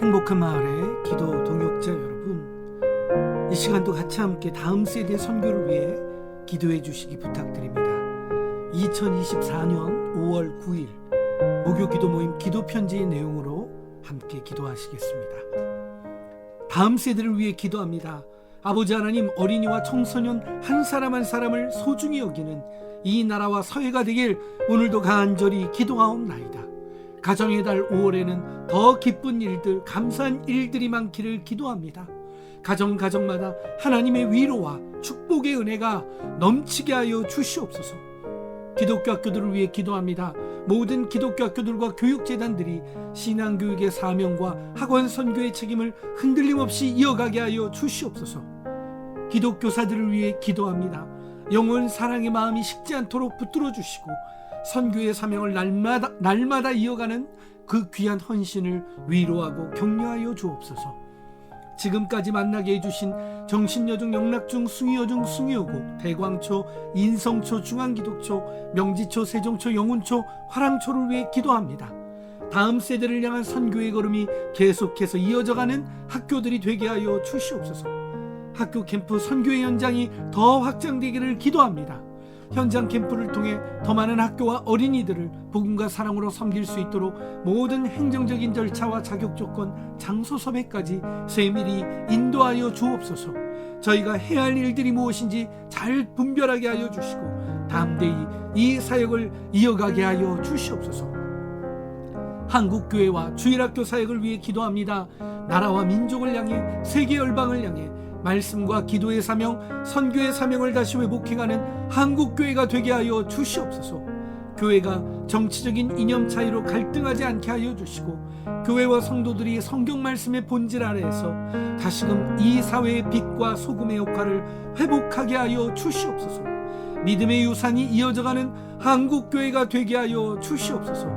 행복한 마을의 기도 동역자 여러분, 이 시간도 같이 함께 다음 세대 선교를 위해 기도해 주시기 부탁드립니다. 2024년 5월 9일 목요 기도 모임 기도 편지의 내용으로 함께 기도하시겠습니다. 다음 세대를 위해 기도합니다. 아버지 하나님 어린이와 청소년 한 사람 한 사람을 소중히 여기는 이 나라와 사회가 되길 오늘도 간절히 기도하옵나이다. 가정의 달 5월에는 더 기쁜 일들, 감사한 일들이 많기를 기도합니다. 가정 가정마다 하나님의 위로와 축복의 은혜가 넘치게 하여 주시옵소서. 기독교 학교들을 위해 기도합니다. 모든 기독교 학교들과 교육재단들이 신앙교육의 사명과 학원 선교의 책임을 흔들림 없이 이어가게 하여 주시옵소서. 기독교사들을 위해 기도합니다. 영원 사랑의 마음이 식지 않도록 붙들어 주시고 선교의 사명을 날마다 날마다 이어가는 그 귀한 헌신을 위로하고 격려하여 주옵소서. 지금까지 만나게 해주신 정신여중 영락중 숭이여중 숭이여고 대광초 인성초 중앙기독초 명지초 세종초 영운초 화랑초를 위해 기도합니다. 다음 세대를 향한 선교의 걸음이 계속해서 이어져가는 학교들이 되게 하여 주시옵소서. 학교 캠프 선교의 현장이 더 확장되기를 기도합니다. 현장 캠프를 통해 더 많은 학교와 어린이들을 복음과 사랑으로 섬길 수 있도록 모든 행정적인 절차와 자격 조건, 장소 섭외까지 세밀히 인도하여 주옵소서. 저희가 해야 할 일들이 무엇인지 잘 분별하게 하여 주시고 담대히 이 사역을 이어가게 하여 주시옵소서. 한국 교회와 주일학교 사역을 위해 기도합니다. 나라와 민족을 향해 세계 열방을 향해 말씀과 기도의 사명, 선교의 사명을 다시 회복해가는 한국 교회가 되게 하여 주시옵소서. 교회가 정치적인 이념 차이로 갈등하지 않게 하여 주시고 교회와 성도들이 성경 말씀의 본질 아래에서 다시금 이 사회의 빛과 소금의 역할을 회복하게 하여 주시옵소서. 믿음의 유산이 이어져가는 한국 교회가 되게 하여 주시옵소서.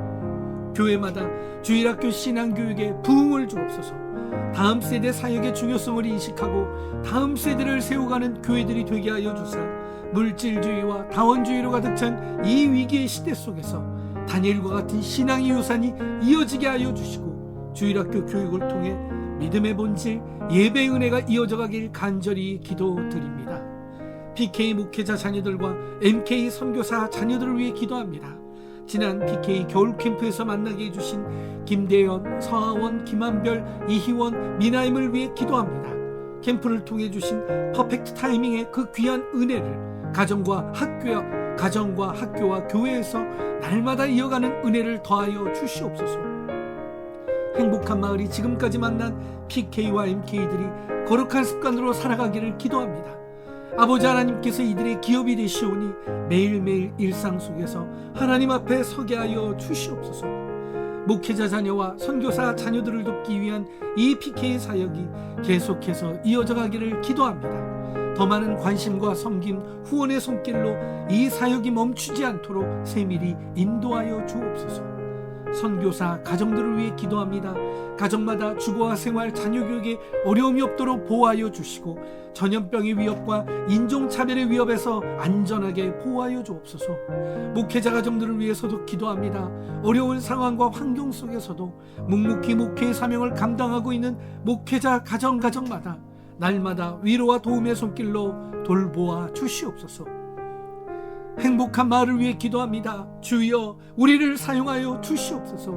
교회마다 주일학교 신앙교육에 부흥을 주옵소서. 다음 세대 사역의 중요성을 인식하고 다음 세대를 세워가는 교회들이 되게 하여 주사 물질주의와 다원주의로 가득 찬 이 위기의 시대 속에서 다니엘과 같은 신앙의 유산이 이어지게 하여 주시고 주일학교 교육을 통해 믿음의 본질 예배 은혜가 이어져 가길 간절히 기도드립니다. PK 목회자 자녀들과 MK 선교사 자녀들을 위해 기도합니다. 지난 PK 겨울 캠프에서 만나게 해주신 김대현, 서하원, 김한별, 이희원, 미나임을 위해 기도합니다. 캠프를 통해 주신 퍼펙트 타이밍의 그 귀한 은혜를 가정과 학교와 가정과 학교와 교회에서 날마다 이어가는 은혜를 더하여 주시옵소서. 행복한 마을이 지금까지 만난 PK와 MK들이 거룩한 습관으로 살아가기를 기도합니다. 아버지 하나님께서 이들의 기업이 되시오니 매일매일 일상 속에서 하나님 앞에 서게 하여 주시옵소서. 목회자 자녀와 선교사 자녀들을 돕기 위한 이 PK 사역이 계속해서 이어져 가기를 기도합니다. 더 많은 관심과 섬김, 후원의 손길로 이 사역이 멈추지 않도록 세밀히 인도하여 주옵소서. 선교사 가정들을 위해 기도합니다. 가정마다 주거와 생활, 자녀 교육에 어려움이 없도록 보호하여 주시고 전염병의 위협과 인종 차별의 위협에서 안전하게 보호하여 주옵소서. 목회자 가정들을 위해서도 기도합니다. 어려운 상황과 환경 속에서도 묵묵히 목회의 사명을 감당하고 있는 목회자 가정 가정마다 날마다 위로와 도움의 손길로 돌보아 주시옵소서. 행복한 마을을 위해 기도합니다. 주여, 우리를 사용하여 주시옵소서.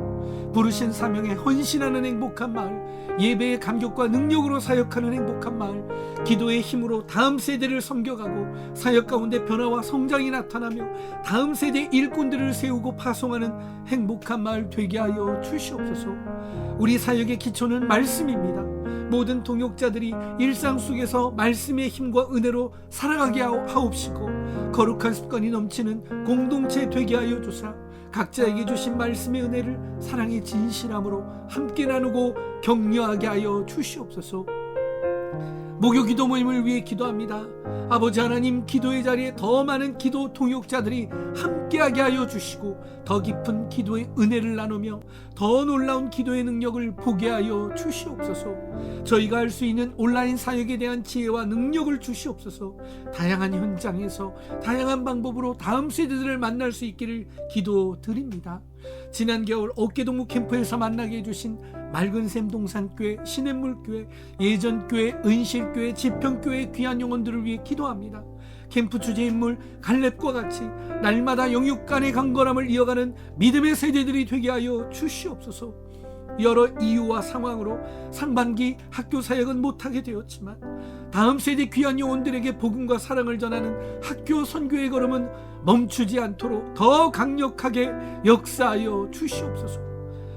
부르신 사명에 헌신하는 행복한 마을, 예배의 감격과 능력으로 사역하는 행복한 마을, 기도의 힘으로 다음 세대를 섬겨가고 사역 가운데 변화와 성장이 나타나며 다음 세대 일꾼들을 세우고 파송하는 행복한 마을 되게 하여 주시옵소서. 우리 사역의 기초는 말씀입니다. 모든 동역자들이 일상 속에서 말씀의 힘과 은혜로 살아가게 하옵시고 거룩한 습관이 넘치는 공동체 되게 하여 주사 각자에게 주신 말씀의 은혜를 사랑의 진실함으로 함께 나누고 격려하게 하여 주시옵소서. 목요 기도 모임을 위해 기도합니다. 아버지 하나님 기도의 자리에 더 많은 기도 동역자들이 함께하게 하여 주시고 더 깊은 기도의 은혜를 나누며 더 놀라운 기도의 능력을 보게 하여 주시옵소서. 저희가 할 수 있는 온라인 사역에 대한 지혜와 능력을 주시옵소서. 다양한 현장에서 다양한 방법으로 다음 세대들을 만날 수 있기를 기도드립니다. 지난 겨울 어깨동무 캠프에서 만나게 해주신 맑은샘 동산교회, 시냇물교회, 예전교회, 은실교회, 지평교회 귀한 영혼들을 위해 기도합니다. 캠프 주제 인물 갈렙과 같이 날마다 영육 간의 강건함을 이어가는 믿음의 세대들이 되게 하여 주시옵소서. 여러 이유와 상황으로 상반기 학교 사역은 못하게 되었지만 다음 세대 귀한 영혼들에게 복음과 사랑을 전하는 학교 선교의 걸음은 멈추지 않도록 더 강력하게 역사하여 주시옵소서.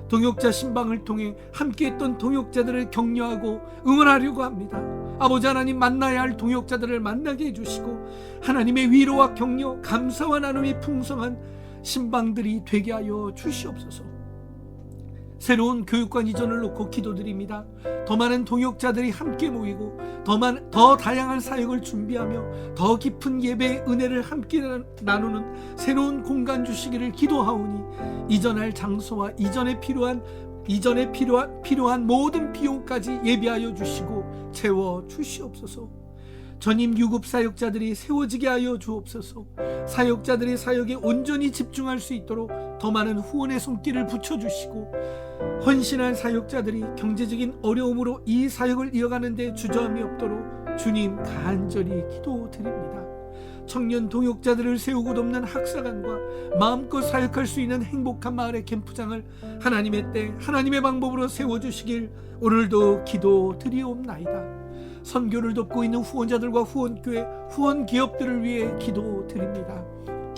동역자 신방을 통해 함께했던 동역자들을 격려하고 응원하려고 합니다. 아버지 하나님 만나야 할 동역자들을 만나게 해주시고 하나님의 위로와 격려, 감사와 나눔이 풍성한 신방들이 되게 하여 주시옵소서. 새로운 교육관 이전을 놓고 기도드립니다. 더 많은 동역자들이 함께 모이고 더, 많, 더 다양한 사역을 준비하며 더 깊은 예배의 은혜를 함께 나- 나누는 새로운 공간 주시기를 기도하오니 이전할 장소와 이전에 필요한 이전에 필요한, 필요한 모든 비용까지 예비하여 주시고 채워 주시옵소서. 전임 유급 사역자들이 세워지게 하여 주옵소서. 사역자들의 사역에 온전히 집중할 수 있도록 더 많은 후원의 손길을 붙여 주시고 헌신한 사역자들이 경제적인 어려움으로 이 사역을 이어가는 데 주저함이 없도록 주님 간절히 기도드립니다. 청년 동역자들을 세우고 돕는 학사관과 마음껏 사역할 수 있는 행복한 마을의 캠프장을 하나님의 때 하나님의 방법으로 세워 주시길 오늘도 기도드리옵나이다. 선교를 돕고 있는 후원자들과 후원교회, 후원 기업들을 위해 기도드립니다.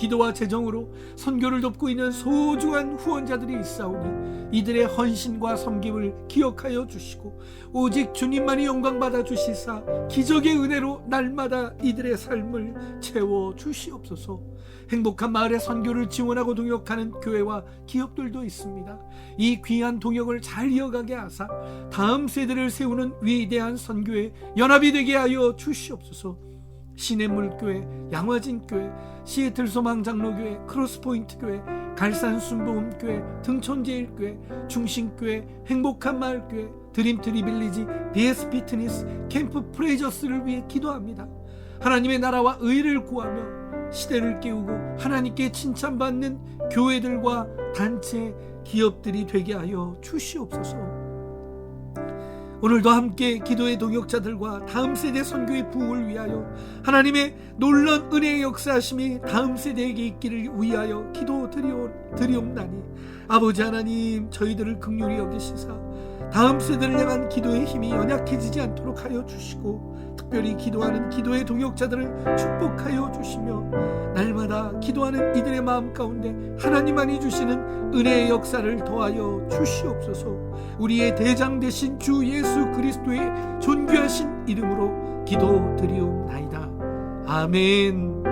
기도와 재정으로 선교를 돕고 있는 소중한 후원자들이 있사오니 이들의 헌신과 섬김을 기억하여 주시고 오직 주님만이 영광 받아 주시사 기적의 은혜로 날마다 이들의 삶을 채워 주시옵소서. 행복한 마을의 선교를 지원하고 동역하는 교회와 기업들도 있습니다. 이 귀한 동역을 잘 이어가게 하사 다음 세대를 세우는 위대한 선교의 연합이 되게 하여 주시옵소서. 시냇물교회, 양화진교회, 시애틀 소망장로교회, 크로스포인트 교회, 갈산순복음교회, 등촌제일교회, 중심교회, 행복한 마을교회, 드림트리 빌리지, BS 피트니스, 캠프 프레이저스를 위해 기도합니다. 하나님의 나라와 의를 구하며 시대를 깨우고 하나님께 칭찬받는 교회들과 단체, 기업들이 되게 하여 주시옵소서. 오늘도 함께 기도의 동역자들과 다음 세대 선교의 부흥을 위하여 하나님의 놀라운 은혜의 역사하심이 다음 세대에게 있기를 위하여 기도 드리옵나니 아버지 하나님 저희들을 극률히 여기시사 다음 세대를 향한 기도의 힘이 연약해지지 않도록 하여 주시고 특별히 기도하는 기도의 동역자들을 축복하여 주시며 날마다 기도하는 이들의 마음 가운데 하나님만이 주시는 은혜의 역사를 더하여 주시옵소서 우리의 대장 되신 주 예수 그리스도의 존귀하신 이름으로 기도드리옵나이다. 아멘.